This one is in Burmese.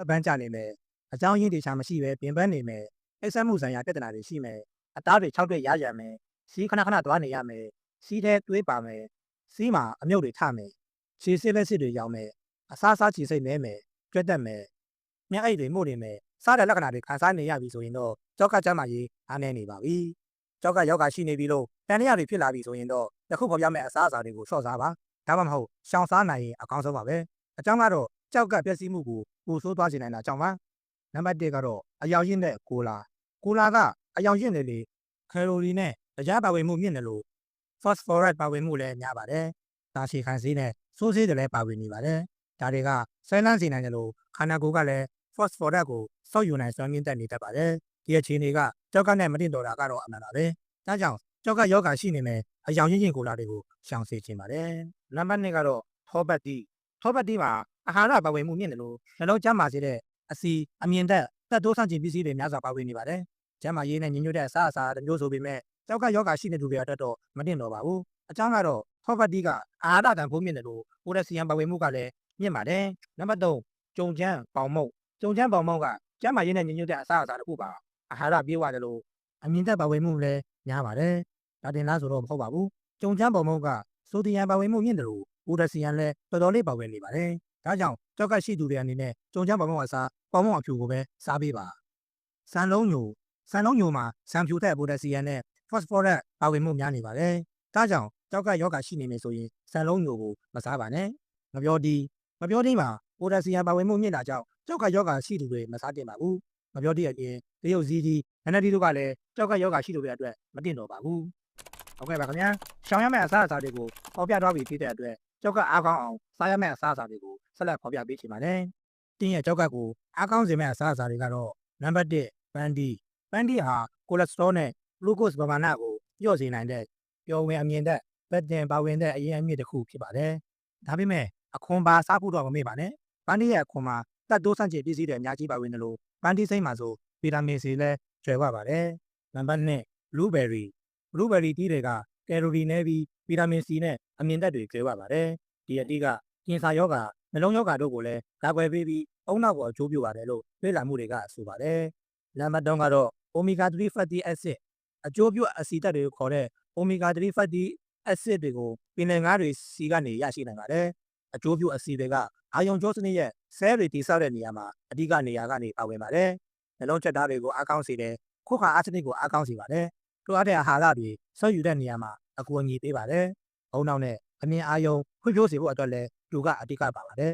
အပန်းကြနေမယ်အကြောင်းရင်းတေချာမရှိပဲပြင်ပန်းနေမယ်အိပ်ဆက်မှုဆိုင်ရာပြဿနာတွေရှိမယ်အသားတွေ၆တွေရရမယ်စီးခဏခဏသွားနေရမယ်စီးတဲ့သွေးပါမယ်စီးမှာအမြုပ်တွေထမယ်ခြေစစ်လက်စစ်တွေရောက်မယ်အစားစားခြေစိတ်နဲမယ်ကြွက်တက်မယ်မျက်အိတ်တွေမှုတ်နေမယ်စားတဲ့လက္ခဏာတွေခံစားနေရပြီဆိုရင်တော့ကြောက်ကကျမ်းမာရေးအားနည်းနေပါပြီကြောက်ကယောဂရှိနေပြီလို့တန်တရားတွေဖြစ်လာပြီဆိုရင်တော့ယခုဖော်ပြမယ့်အစားအစာတွေကိုစော့စားပါဒါမှမဟုတ်ရှောင်စားနိုင်ရင်အကောင်းဆုံးပါပဲအကြောင်းကတော့ ကြောက်ကပျက်စီးမှုကိုပိုဆိုးသွားစေနိုင်တာကြောင့်ပါနံပါတ်1ကတော့အယောင်ရင့်တဲ့ကိုလာကိုလာကအယောင်ရင့်နေလေကယ်လိုရီနဲ့တရားပါဝင်မှုမြင့်တယ်လို့ phosphorus ပါဝင်မှုလည်းများပါတယ်။ဒါရှိခံစည်းနဲ့ဆိုးဆေးတွေလည်းပါဝင်နေပါတယ်။ဒါတွေကဆဲလန်းစေနိုင်တယ်လို့ခန္ဓာကိုယ်ကလည်း phosphorus ကိုစောက်ယူနိုင်စွမ်းမြင့်တက်နေတတ်ပါတယ်။ဒီအခြေအနေကကြောက်ကနဲ့မတင်တော်တာကတော့အမှန်ပါပဲ။ဒါကြောင့်ကြောက်ကယောဂရှိနေမယ်အယောင်ရင့်ရင့်ကိုလာတွေကိုရှောင်စေချင်ပါတယ်။နံပါတ်2ကတော့ထောပတ်တိထောပတ်တိမှာ အာဟာရပါဝင်မှုမြင့်တယ်လို့နှလုံးကျန်းမာစေတဲ့အစီအမြင်သက်သက်တိုးဆန့်ကျင်ပစ္စည်းတွေများစွာပါဝင်နေပါတယ်။ကျန်းမာရေးနဲ့ညီညွတ်တဲ့အစားအစာတစ်မျိုးဆိုပေမဲ့ကြောက်ကယောဂရှိနေသူတွေအတွက်တော့မတင်တော့ပါဘူး။အကြောင်းကတော့ထောပတ်တိကအာဟာရတန်ဖိုးမြင့်တယ်လို့ပိုရက်ဆီယမ်ပါဝင်မှုကလည်းမြင့်ပါတယ်။နံပါတ်3ကြုံချမ်းပေါင်မုတ်ကြုံချမ်းပေါင်မုတ်ကကျန်းမာရေးနဲ့ညီညွတ်တဲ့အစားအစာတစ်ခုပါအာဟာရပြေဝတယ်လို့အမြင်သက်ပါဝင်မှုလည်းများပါတယ်။ဒါတင်လားဆိုတော့မဟုတ်ပါဘူး။ကြုံချမ်းပေါင်မုတ်ကဆိုဒီယမ်ပါဝင်မှုမြင့်တယ်လို့ပိုရက်ဆီယမ်လည်းတော်တော်လေးပါဝင်နေပါတယ်။ ဒါကြောင့်ကြောက်ကရှိသူတွေအနေနဲ့ကြုံချမ်းပေါင်မုတ်အစားပေါင်မုတ်အဖြူကိုပဲစားပေးပါ။စံလုံးညိုစံလုံးညိုမှာစံဖြူတဲ့ပိုရက်ဆီယမ်နဲ့ phosphorus ပါဝင်မှုများနေပါတယ်။ဒါကြောင့်ကြောက်ကယောဂရှိနေမယ်ဆိုရင်စံလုံးညိုကိုမစားပါနဲ့။မပြောဒီမပြောဒီမှာပိုရက်ဆီယမ်ပါဝင်မှုမြင့်တာကြောင့်ကြောက်ကယောဂရှိသူတွေမစားတင်ပါဘူး။မပြောဒီအပြင်တရုတ်ဇီးဒီနန္ဒတီတို့ကလည်းကြောက်ကယောဂရှိသူတွေအတွက်မတင်တော့ပါဘူး။ဟုတ်ကဲ့ပါခင်ဗျာ။ရှောင်ရမယ့်အစားအစာတွေကိုပေါ်ပြသွားပြီဖြစ်တဲ့အတွက်ကြောက်ကအားကောင်းအောင်စားရမယ့်အစားအစာတွေကို ဆက်လက်ပေါ်ပြပေးချင်ပါတယ်။တင်းရဲ့ကြောက်ကကိုအားကောင်းစေမယ့်အစားအစာတွေကတော့နံပါတ်1ပန်းဒီပန်းဒီဟာကိုလက်စထရောနဲ့ glucose ပမာဏကိုညှော့စေနိုင်တဲ့ပျော်ဝင်အမြင်သက်ဗက်တင်ပါဝင်တဲ့အရင်အမြင့်တစ်ခုဖြစ်ပါတယ်။ဒါပေမဲ့အခွန်ပါစားဖို့တော့မမေ့ပါနဲ့။ပန်းဒီရဲ့အခွန်မှာတက်တိုးဆန့်ကျင်ပစ္စည်းတွေအများကြီးပါဝင်တယ်လို့ပန်းဒီစိမ့်မှာဆိုဗီတာမင် C လည်းကျွဲဝပါတယ်။နံပါတ်2 blueberry blueberry တီးတွေကကယ်လိုရီနည်းပြီးဗီတာမင် C နဲ့အမြင့်သက်တွေကျွဲဝပါတယ်။ဒီအတီးက ကင်ဆာယောဂါနှလုံးယောဂါတို့ကိုလည်းကာကွယ်ပေးပြီးအုံနောက်ကိုအကျိုးပြုပါတယ်လို့လေ့လာမှုတွေကဆိုပါတယ်။နံပါတ်3ကတော့ omega 3 fatty acid အကျိုးပြုအဆီဓာတ်တွေကိုခေါ်တဲ့ omega 3 fatty acid တွေကိုပင်လယ်ငါးတွေစီကနေရရှိနိုင်ပါတယ်။အကျိုးပြုအဆီတွေကအာယုံကြောစနစ်ရဲ့ cell တွေတည်ဆောက်တဲ့နေရာမှာအဓိကနေရာကနေပါဝင်ပါတယ်။နှလုံးချက်သားတွေကိုအားကောင်းစေတယ်။ခုခါအားစနစ်ကိုအားကောင်းစေပါတယ်။လိုအပ်တဲ့အာဟာရတွေဆွဲယူတဲ့နေရာမှာအကူအညီပေးပါတယ်။ဘုံနောက်နဲ့အမြင်အာယုံ ဖွံ့ဖြိုးစေဖို့အတွက်လည်းလူကအဓိကပါပါတယ်